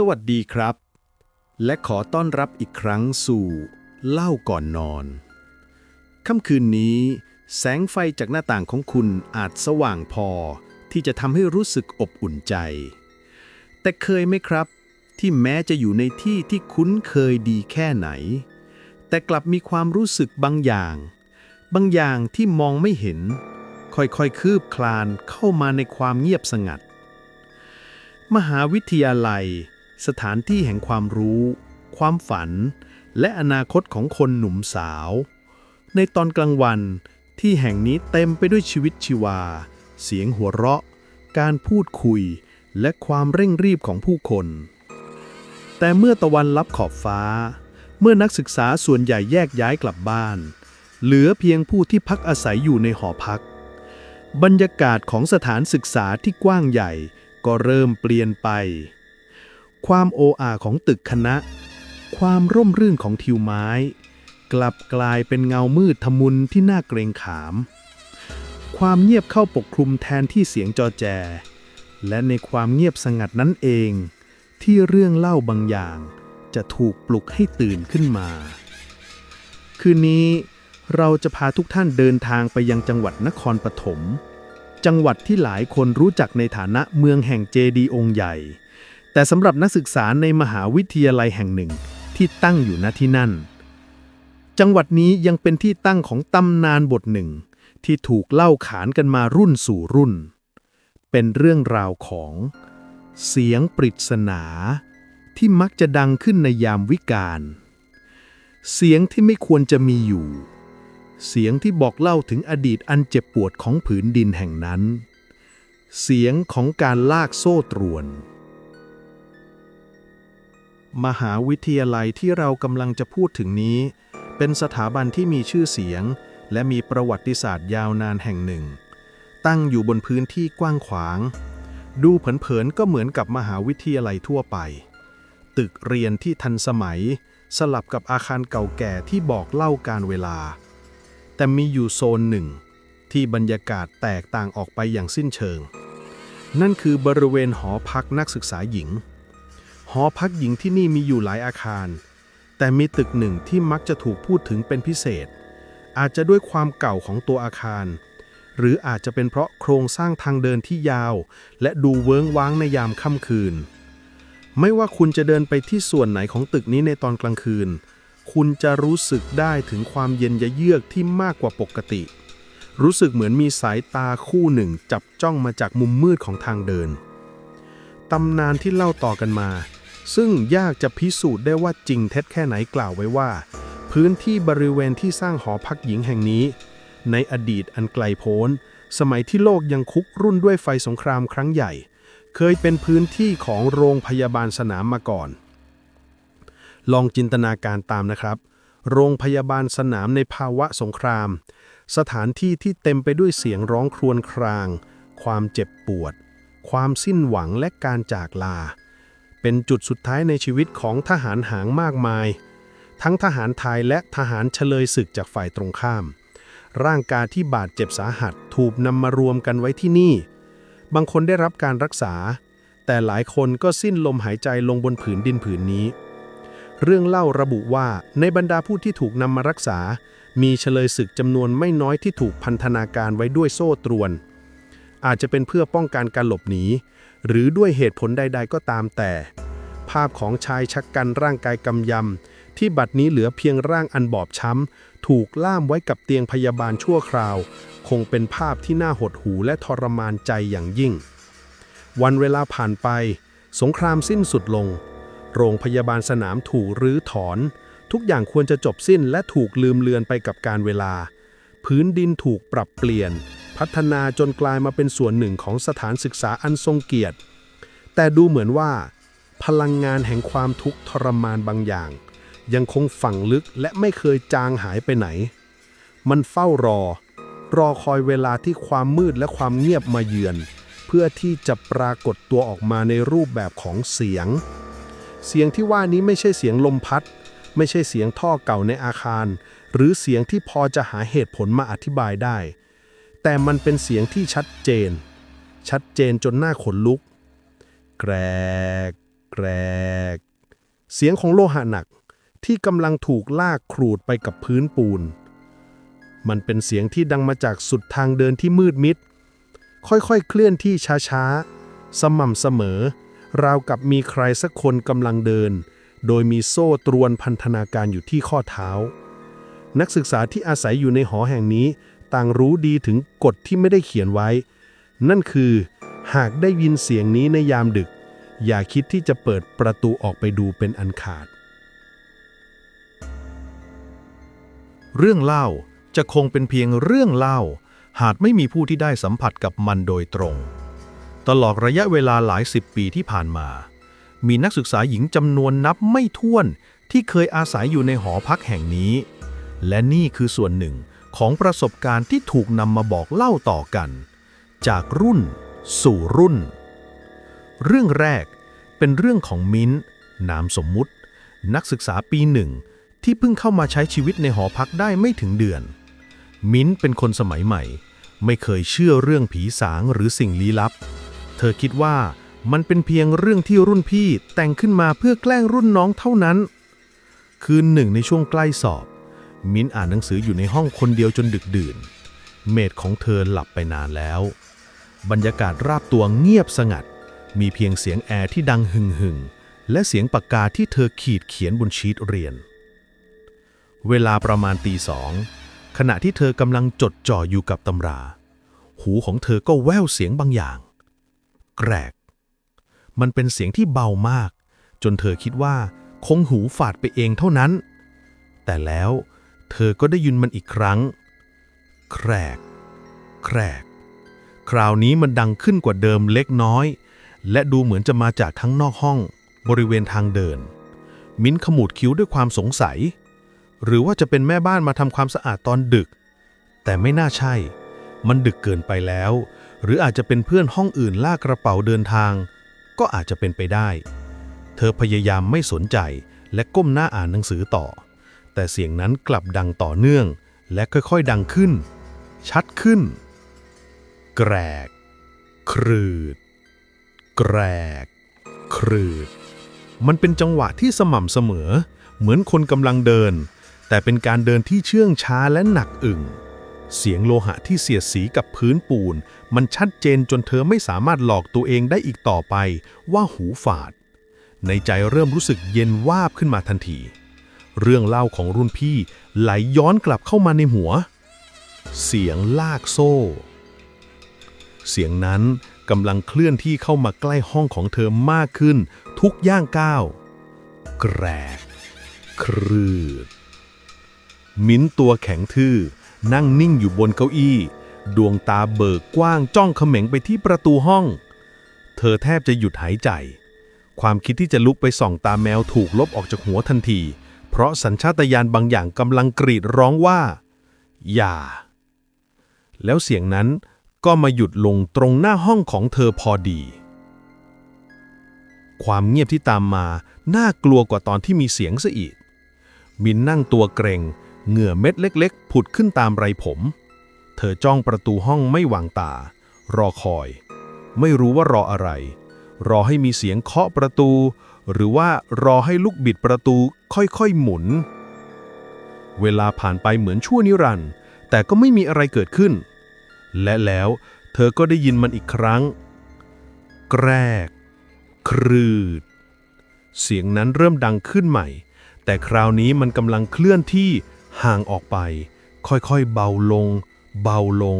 สวัสดีครับ และขอต้อนรับอีกครั้งสู่ เล่าก่อนนอน ค่ำคืนนี้ แสงไฟจากหน้าต่างของคุณอาจสว่างพอที่จะทำให้รู้สึกอบอุ่นใจ แต่เคยไหมครับ ที่แม้จะอยู่ในที่ที่คุ้นเคยดีแค่ไหน แต่กลับมีความรู้สึกบางอย่าง บางอย่างที่มองไม่เห็น ค่อยๆคืบคลานเข้ามาในความเงียบสงัด มหาวิทยาลัย สถานที่แห่งความรู้ ความฝัน และอนาคตของคนหนุ่มสาว ในตอนกลางวันที่แห่งนี้เต็มไปด้วยชีวิตชีวา เสียงหัวเราะ การพูดคุย และความเร่งรีบของผู้คน แต่เมื่อตะวันลับขอบฟ้า เมื่อนักศึกษาส่วนใหญ่แยกย้ายกลับบ้าน เหลือเพียงผู้ที่พักอาศัยอยู่ในหอพัก บรรยากาศของสถานศึกษาที่กว้างใหญ่ก็เริ่มเปลี่ยนไป ความโออาของตึกคณะ ความร่มรื่นของทิวไม้ กลับกลายเป็นเงามืดทมุนที่น่าเกรงขาม ความเงียบเข้าปกคลุมแทนที่เสียงจอแจ และในความเงียบสงัดนั้นเอง ที่เรื่องเล่าบางอย่าง จะถูกปลุกให้ตื่นขึ้นมา คืนนี้เราจะพาทุกท่านเดินทางไปยังจังหวัดนครปฐม จังหวัดที่หลายคนรู้จักในฐานะเมืองแห่งเจดีย์องค์ใหญ่ แต่สำหรับนักศึกษาในมหาวิทยาลัยแห่งหนึ่งที่ตั้งอยู่ณที่นั่น จังหวัดนี้ยังเป็นที่ตั้งของตำนานบทหนึ่ง ที่ถูกเล่าขานกันมารุ่นสู่รุ่น เป็นเรื่องราวของ เสียงปริศนา ที่มักจะดังขึ้นในยามวิกาลเสียงที่ไม่ควรจะมีอยู่ เสียงที่บอกเล่าถึงอดีตอันเจ็บปวดของผืนดินแห่งนั้น เสียงของการลากโซ่ตรวน มหาวิทยาลัยที่เรากำลังจะพูดถึงนี้ เป็นสถาบันที่มีชื่อเสียง และมีประวัติศาสตร์ยาวนานแห่งหนึ่ง ตั้งอยู่บนพื้นที่กว้างขวาง ดูเผินๆก็เหมือนกับมหาวิทยาลัยทั่วไป ตึกเรียนที่ทันสมัย สลับกับอาคารเก่าแก่ที่บอกเล่าการเวลา แต่มีอยู่โซนหนึ่ง ที่บรรยากาศแตกต่างออกไปอย่างสิ้นเชิง นั่นคือบริเวณหอพักนักศึกษาหญิง หอพักหญิงที่นี่มีอยู่หลายอาคาร แต่มีตึกหนึ่งที่มักจะถูกพูดถึงเป็นพิเศษ อาจจะด้วยความเก่าของตัวอาคาร หรืออาจจะเป็นเพราะโครงสร้างทางเดินที่ยาว และดูเวิ้งว้างในยามค่ำคืน ไม่ว่าคุณจะเดินไปที่ส่วนไหนของตึกนี้ในตอนกลางคืน คุณจะรู้สึกได้ถึงความเย็นยะเยือกที่มากกว่าปกติ รู้สึกเหมือนมีสายตาคู่หนึ่งจับจ้องมาจากมุมมืดของทางเดินตำนานที่เล่าต่อกันมา ซึ่งยากจะพิสูจน์ได้ว่าจริงเท็จแค่ไหนกล่าวไว้ว่า พื้นที่บริเวณที่สร้างหอพักหญิงแห่งนี้ ในอดีตอันไกลโพ้น สมัยที่โลกยังคุกรุ่นด้วยไฟสงครามครั้งใหญ่ เคยเป็นพื้นที่ของโรงพยาบาลสนามมาก่อน ลองจินตนาการตามนะครับ โรงพยาบาลสนามในภาวะสงคราม สถานที่ที่เต็มไปด้วยเสียงร้องครวญคราง ความเจ็บปวด ความสิ้นหวังและการจากลา เป็นจุดสุดท้ายในชีวิตของทหารหางมากมาย ทั้งทหารไทยและทหารเฉลยศึกจากฝ่ายตรงข้าม ร่างกายที่บาดเจ็บสาหัสถูกนำมารวมกันไว้ที่นี่ บางคนได้รับการรักษา แต่หลายคนก็สิ้นลมหายใจลงบนผืนดินผืนนี้ เรื่องเล่าระบุว่าในบรรดาผู้ที่ถูกนำมารักษา มีเฉลยศึกจำนวนไม่น้อยที่ถูกพันธนาการไว้ด้วยโซ่ตรวน อาจจะเป็นเพื่อป้องกันการหลบหนี หรือด้วยเหตุผลใด ๆ ก็ตามแต่ ภาพของชายชักกันร่างกายกำยำ ที่บัดนี้เหลือเพียงร่างอันบอบช้ำ ถูกล่ามไว้กับเตียงพยาบาลชั่วคราว คงเป็นภาพที่น่าหดหูและทรมานใจอย่างยิ่ง วันเวลาผ่านไป สงครามสิ้นสุดลง โรงพยาบาลสนามถูกรื้อถอน ทุกอย่างควรจะจบสิ้นและถูกลืมเลือนไปกับการเวลา พื้นดินถูกปรับเปลี่ยน พัฒนาจนกลายมาเป็นส่วนหนึ่งของสถานศึกษาอันทรงเกียรติ แต่ดูเหมือนว่า พลังงานแห่งความทุกข์ทรมานบางอย่าง ยังคงฝังลึกและไม่เคยจางหายไปไหน มันเฝ้ารอ รอคอยเวลาที่ความมืดและความเงียบมาเยือน เพื่อที่จะปรากฏตัวออกมาในรูปแบบของเสียง เสียงที่ว่านี้ไม่ใช่เสียงลมพัด ไม่ใช่เสียงท่อเก่าในอาคาร หรือเสียงที่พอจะหาเหตุผลมาอธิบายได้ แต่มันเป็นเสียงที่ชัดเจน ชัดเจนจนหน้าขนลุก แกรก แกรก เสียงของโลหะหนักที่กำลังถูกลากครูดไปกับพื้นปูน มันเป็นเสียงที่ดังมาจากสุดทางเดินที่มืดมิด ค่อยๆ เคลื่อนที่ช้าๆ สม่ำเสมอ ราวกับมีใครสักคนกำลังเดิน โดยมีโซ่ตรวนพันธนาการอยู่ที่ข้อเท้า นักศึกษาที่อาศัยอยู่ในหอแห่งนี้ ต่างรู้ดีถึงกฎที่ไม่ได้เขียนไว้ นั่นคือ หากได้ยินเสียงนี้ในยามดึก อย่าคิดที่จะเปิดประตูออกไปดูเป็นอันขาด เรื่องเล่าจะคงเป็นเพียงเรื่องเล่า หากไม่มีผู้ที่ได้สัมผัสกับมันโดยตรง ตลอดระยะเวลาหลายสิบปีที่ผ่านมา มีนักศึกษาหญิงจำนวนนับไม่ถ้วนที่เคยอาศัยอยู่ในหอพักแห่งนี้ และนี่คือส่วนหนึ่ง ของประสบการณ์ที่ถูกนำมาบอกเล่าต่อกัน จากรุ่นสู่รุ่น เรื่องแรกเป็นเรื่องของมิ้นนามสมมุติ นักศึกษาปีหนึ่งที่เพิ่งเข้ามาใช้ชีวิตในหอพักได้ไม่ถึงเดือน มิ้นเป็นคนสมัยใหม่ ไม่เคยเชื่อเรื่องผีสางหรือสิ่งลี้ลับ เธอคิดว่ามันเป็นเพียงเรื่องที่รุ่นพี่แต่งขึ้นมาเพื่อแกล้งรุ่นน้องเท่านั้น คืนหนึ่งในช่วงใกล้สอบ มิ้นอ่านหนังสืออยู่ในห้องคนเดียวจนดึกดื่น เมดของเธอหลับไปนานแล้ว บรรยากาศราบตัวเงียบสงัด มีเพียงเสียงแอร์ที่ดังหึ่งหึ่งและเสียงปากกาที่เธอขีดเขียนบนชีตเรียน เวลาประมาณตีสองขณะที่เธอกำลังจดจ่ออยู่กับตำรา หูของเธอก็แว่วเสียงบางอย่าง แกรก มันเป็นเสียงที่เบามาก จนเธอคิดว่าคงหูฝาดไปเองเท่านั้น แต่แล้ว เธอก็ได้ยินมันอีกครั้ง แครก แครก คราวนี้มันดังขึ้นกว่าเดิมเล็กน้อย และดูเหมือนจะมาจากทั้งนอกห้อง บริเวณทางเดิน มิ้นขมูดคิ้วด้วยความสงสัย หรือว่าจะเป็นแม่บ้านมาทำความสะอาดตอนดึก แต่ไม่น่าใช่ มันดึกเกินไปแล้ว หรืออาจจะเป็นเพื่อนห้องอื่นลากกระเป๋าเดินทาง ก็อาจจะเป็นไปได้ เธอพยายามไม่สนใจและก้มหน้าอ่านหนังสือต่อ แต่เสียงนั้นกลับดังต่อเนื่อง และค่อยๆดังขึ้น ชัดขึ้น แกรก ครืด แกรก ครืด มันเป็นจังหวะที่สม่ำเสมอ เหมือนคนกำลังเดิน แต่เป็นการเดินที่เชื่องช้าและหนักอึ่ง เสียงโลหะที่เสียดสีกับพื้นปูน มันชัดเจนจนเธอไม่สามารถหลอกตัวเองได้อีกต่อไปว่าหูฝาด ในใจเริ่มรู้สึกเย็นวาบขึ้นมาทันที เรื่องเล่าของรุ่นพี่ไหลย้อนกลับเข้ามาในหัว เสียงลากโซ่ เสียงนั้นกำลังเคลื่อนที่เข้ามาใกล้ห้องของเธอมากขึ้น ทุกย่างก้าวแกรก ครืด มิ้นตัวแข็งทื่อ นั่งนิ่งอยู่บนเก้าอี้ ดวงตาเบิกกว้างจ้องเขม็งไปที่ประตูห้อง เธอแทบจะหยุดหายใจ ความคิดที่จะลุกไปส่องตาแมวถูกลบออกจากหัวทันที เพราะสัญชาตญาณบางอย่างกำลังกรีดร้องว่า อย่า แล้วเสียงนั้นก็มาหยุดลงตรงหน้าห้องของเธอพอดี ความเงียบที่ตามมาน่ากลัวกว่าตอนที่มีเสียงซะอีก มินนั่งตัวเกรง เหงื่อเม็ดเล็ก ๆ ผุดขึ้นตามไรผม เธอจ้องประตูห้องไม่วางตา รอคอย ไม่รู้ว่ารออะไร รอให้มีเสียงเคาะประตู หรือว่ารอให้ลูกบิดประตู ค่อยๆหมุน เวลาผ่านไปเหมือนชั่วนิรันด์แต่ก็ไม่มีอะไรเกิดขึ้น และแล้วเธอก็ได้ยินมันอีกครั้ง แกรก ครืด เสียงนั้นเริ่มดังขึ้นใหม่ แต่คราวนี้มันกำลังเคลื่อนที่ห่างออกไป ค่อยๆเบาลง เบาลง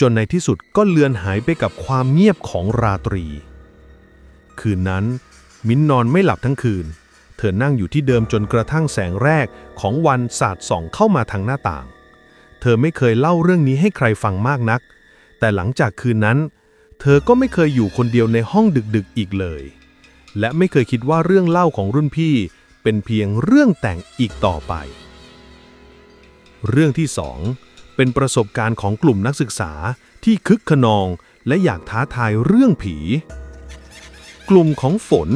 จนในที่สุดก็เลือนหายไปกับความเงียบของราตรี คืนนั้น มิ้นนอนไม่หลับทั้งคืน เธอนั่งอยู่ที่เดิมจนกระทั่งแสงแรกของวันสาดส่องเข้ามาทางหน้าต่าง เธอไม่เคยเล่าเรื่องนี้ให้ใครฟังมากนัก แต่หลังจากคืนนั้น เธอก็ไม่เคยอยู่คนเดียวในห้องดึกๆอีกเลย และไม่เคยคิดว่าเรื่องเล่าของรุ่นพี่ เป็นเพียงเรื่องแต่งอีกต่อไป เรื่องที่สองเป็นประสบการณ์ของกลุ่มนักศึกษาที่คึกขนองและอยากท้าทายเรื่องผี กลุ่มของฝน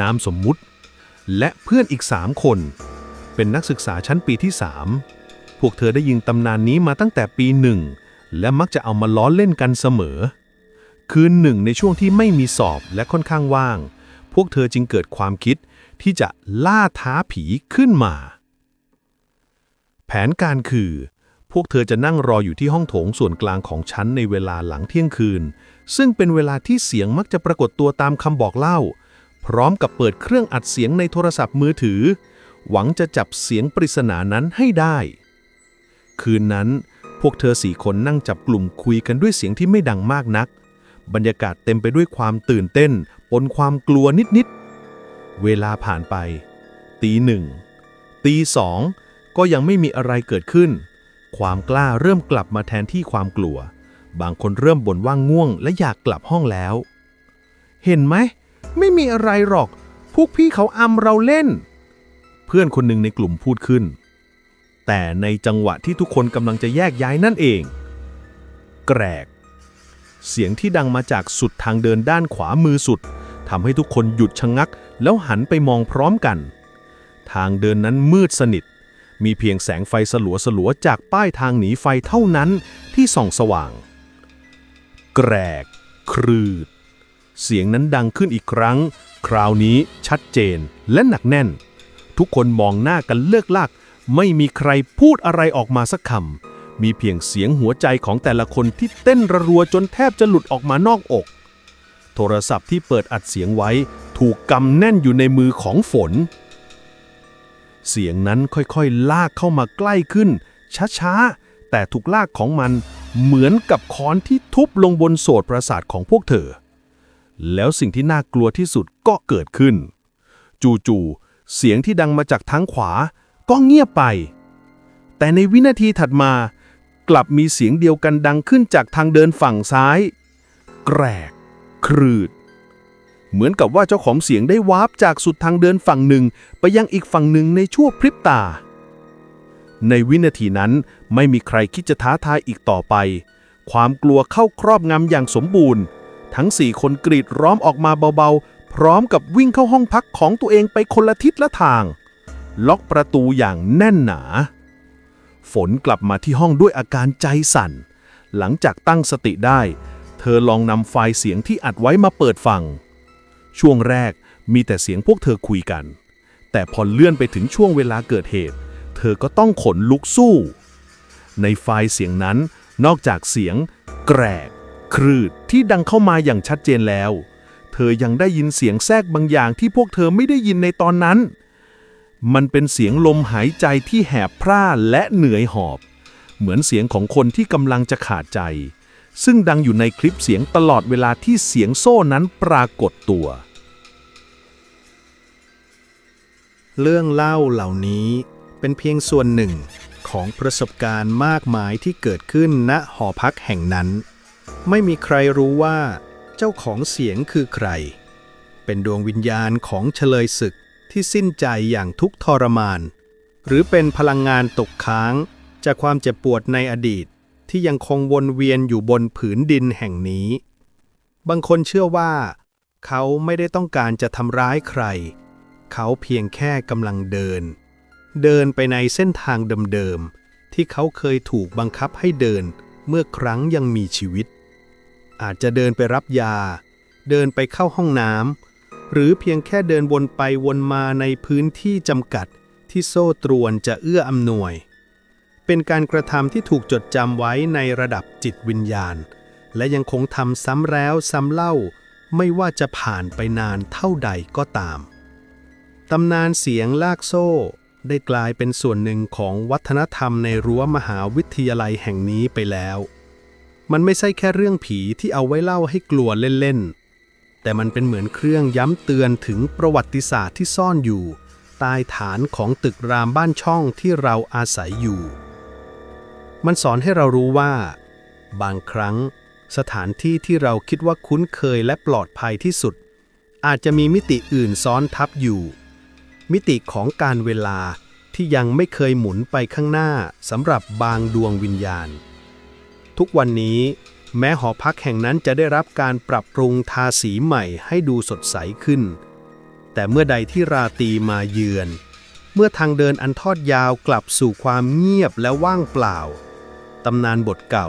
นามสมมุติ และเพื่อนอีกสามคน เป็นนักศึกษาชั้นปีที่สามพวกเธอได้ยินตำนานนี้มาตั้งแต่ปีหนึ่ง และมักจะเอามาล้อเล่นกันเสมอ คืนหนึ่งในช่วงที่ไม่มีสอบและค่อนข้างว่าง พวกเธอจึงเกิดความคิดที่จะล่าท้าผีขึ้นมา แผนการคือ พวกเธอจะนั่งรออยู่ที่ห้องโถงส่วนกลางของชั้นในเวลาหลังเที่ยงคืน ซึ่งเป็นเวลาที่เสียงมักจะปรากฏตัวตามคำบอกเล่า พร้อมกับเปิดเครื่องอัดเสียงในโทรศัพท์มือถือ หวังจะจับเสียงปริศนานั้นให้ได้ คืนนั้น พวกเธอสี่คนนั่งจับกลุ่มคุยกันด้วยเสียงที่ไม่ดังมากนัก บรรยากาศเต็มไปด้วยความตื่นเต้นปนความกลัวนิดๆ เวลาผ่านไป ตีหนึ่ง ตีสอง ก็ยังไม่มีอะไรเกิดขึ้น ความกล้าเริ่มกลับมาแทนที่ความกลัว บางคนเริ่มบ่นว่าง่วงและอยากกลับห้องแล้ว เห็นไหม ไม่มีอะไรหรอก พวกพี่เขาอำเราเล่น เพื่อนคนหนึ่งในกลุ่มพูดขึ้น แต่ในจังหวะที่ทุกคนกำลังจะแยกย้ายนั่นเอง แกรก เสียงที่ดังมาจากสุดทางเดินด้านขวามือสุดทำให้ทุกคนหยุดชะงัก แล้วหันไปมองพร้อมกัน ทางเดินนั้นมืดสนิท มีเพียงแสงไฟสลัวสลัวๆจากป้ายทางหนีไฟเท่านั้นที่ส่องสว่าง แกรก ครืด เสียงนั้นดังขึ้นอีกครั้ง คราวนี้ชัดเจนและหนักแน่น ทุกคนมองหน้ากันเลิกลากไม่มีใครพูดอะไรออกมาสักคำ มีเพียงเสียงหัวใจของแต่ละคนที่เต้นระรัวจนแทบจะหลุดออกมานอกอก โทรศัพท์ที่เปิดอัดเสียงไว้ ถูกกำแน่นอยู่ในมือของฝน เสียงนั้นค่อยๆ ลากเข้ามาใกล้ขึ้น ช้าๆ แต่ถูกลากของมันเหมือนกับค้อนที่ทุบลงบนโสตประสาทของพวกเธอ แล้วสิ่งที่น่ากลัวที่สุดก็เกิดขึ้น จู่ๆเสียงที่ดังมาจากทางขวา ก็เงียบไป แต่ในวินาทีถัดมา กลับมีเสียงเดียวกันดังขึ้นจากทางเดินฝั่งซ้าย แกรก ครืด เหมือนกับว่าเจ้าของเสียงได้วาร์ปจากสุดทางเดินฝั่งหนึ่งไปยังอีกฝั่งหนึ่งในชั่วพริบตา ในวินาทีนั้นไม่มีใครคิดจะท้าทายอีกต่อไป ความกลัวเข้าครอบงำอย่างสมบูรณ์ ทั้งสี่คนกรีดร้องออกมาเบาๆ พร้อมกับวิ่งเข้าห้องพักของตัวเองไปคนละทิศละทาง ล็อกประตูอย่างแน่นหนา ฝนกลับมาที่ห้องด้วยอาการใจสั่น หลังจากตั้งสติได้ เธอลองนำไฟล์เสียงที่อัดไว้มาเปิดฟัง ช่วงแรกมีแต่เสียงพวกเธอคุยกัน แต่พอเลื่อนไปถึงช่วงเวลาเกิดเหตุ เธอก็ต้องขนลุกสู้ ในไฟล์เสียงนั้นนอกจากเสียงแกรก ครืดที่ดังเข้ามาอย่างชัดเจนแล้ว เธอยังได้ยินเสียงแทรกบางอย่างที่พวกเธอไม่ได้ยินในตอนนั้น มันเป็นเสียงลมหายใจที่แหบพร่าและเหนื่อยหอบ เหมือนเสียงของคนที่กำลังจะขาดใจ ซึ่งดังอยู่ในคลิปเสียงตลอดเวลาที่เสียงโซ่นั้นปรากฏตัว เรื่องเล่าเหล่านี้เป็นเพียงส่วนหนึ่งของประสบการณ์มากมายที่เกิดขึ้นณหอพักแห่งนั้น ไม่มีใครรู้ว่าเจ้าของเสียงคือใคร เป็นดวงวิญญาณของเฉลยศึกที่สิ้นใจอย่างทุกทรมาน หรือเป็นพลังงานตกค้าง จากความเจ็บปวดในอดีตที่ยังคงวนเวียนอยู่บนผืนดินแห่งนี้ บางคนเชื่อว่า เขาไม่ได้ต้องการจะทำร้ายใคร เขาเพียงแค่กำลังเดิน เดินไปในเส้นทางเดิมๆที่เขาเคยถูกบังคับให้เดินเมื่อครั้งยังมีชีวิต อาจจะเดินไปรับยา เดินไปเข้าห้องน้ำหรือเพียงแค่เดินวนไปวนมาในพื้นที่จำกัดที่โซ่ตรวนจะเอื้ออำนวย เป็นการกระทำที่ถูกจดจำไว้ในระดับจิตวิญญาณ และยังคงทำซ้ำแล้วซ้ำเล่า ไม่ว่าจะผ่านไปนานเท่าใดก็ตามตำนานเสียงลากโซ่ ได้กลายเป็นส่วนหนึ่งของวัฒนธรรมในรั้วมหาวิทยาลัยแห่งนี้ไปแล้ว มันไม่ใช่แค่เรื่องผีที่เอาไว้เล่าให้กลัวเล่นๆ แต่มันเป็นเหมือนเครื่องย้ำเตือนถึงประวัติศาสตร์ที่ซ่อนอยู่ ใต้ฐานของตึกรามบ้านช่องที่เราอาศัยอยู่ มันสอนให้เรารู้ว่า บางครั้ง สถานที่ที่เราคิดว่าคุ้นเคยและปลอดภัยที่สุด อาจจะมีมิติอื่นซ้อนทับอยู่ มิติของการเวลาที่ยังไม่เคยหมุนไปข้างหน้าสำหรับบางดวงวิญญาณ ทุกวันนี้ แม้หอพักแห่งนั้นจะได้รับการปรับปรุงทาสีใหม่ให้ดูสดใสขึ้น แต่เมื่อใดที่ราตรีมาเยือน เมื่อทางเดินอันทอดยาวกลับสู่ความเงียบและว่างเปล่า ตำนานบทเก่า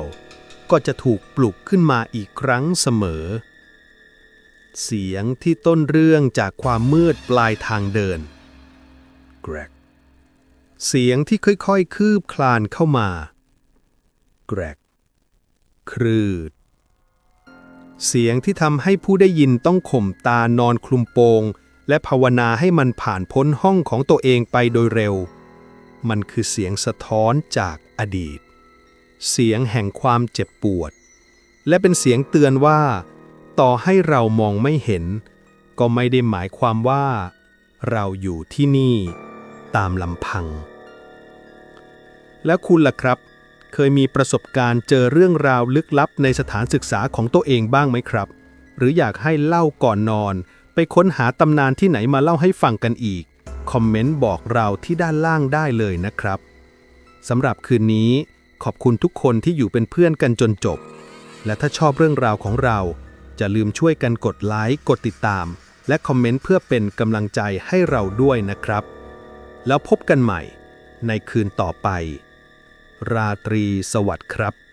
ก็จะถูกปลุกขึ้นมาอีกครั้งเสมอ เสียงที่ต้นเรื่องจากความมืดปลายทางเดิน แกรก เสียงที่ค่อยๆ คืบคลานเข้ามา แกรก ครืด เสียงที่ทำให้ผู้ได้ยินต้องข่มตานอนคลุมโปง และภาวนาให้มันผ่านพ้นห้องของตัวเองไปโดยเร็ว มันคือเสียงสะท้อนจากอดีต เสียงแห่งความเจ็บปวด และเป็นเสียงเตือนว่า ต่อให้เรามองไม่เห็น ก็ไม่ได้หมายความว่า เราอยู่ที่นี่ ตามลำพัง แล้วคุณล่ะครับ เคยมีประสบการณ์เจอเรื่องราวลึกลับในสถานศึกษาของตัวเองบ้างไหมครับ หรืออยากให้เล่าก่อนนอน ไปค้นหาตำนานที่ไหนมาเล่าให้ฟังกันอีก คอมเมนต์บอกเราที่ด้านล่างได้เลยนะครับสำหรับคืนนี้ ขอบคุณทุกคนที่อยู่เป็นเพื่อนกันจนจบ และถ้าชอบเรื่องราวของเราจะลืมช่วยกันกดไลค์กดติดตาม และคอมเมนต์เพื่อเป็นกำลังใจให้เราด้วยนะครับ แล้วพบกันใหม่ในคืนต่อไป ราตรีสวัสดิ์ครับ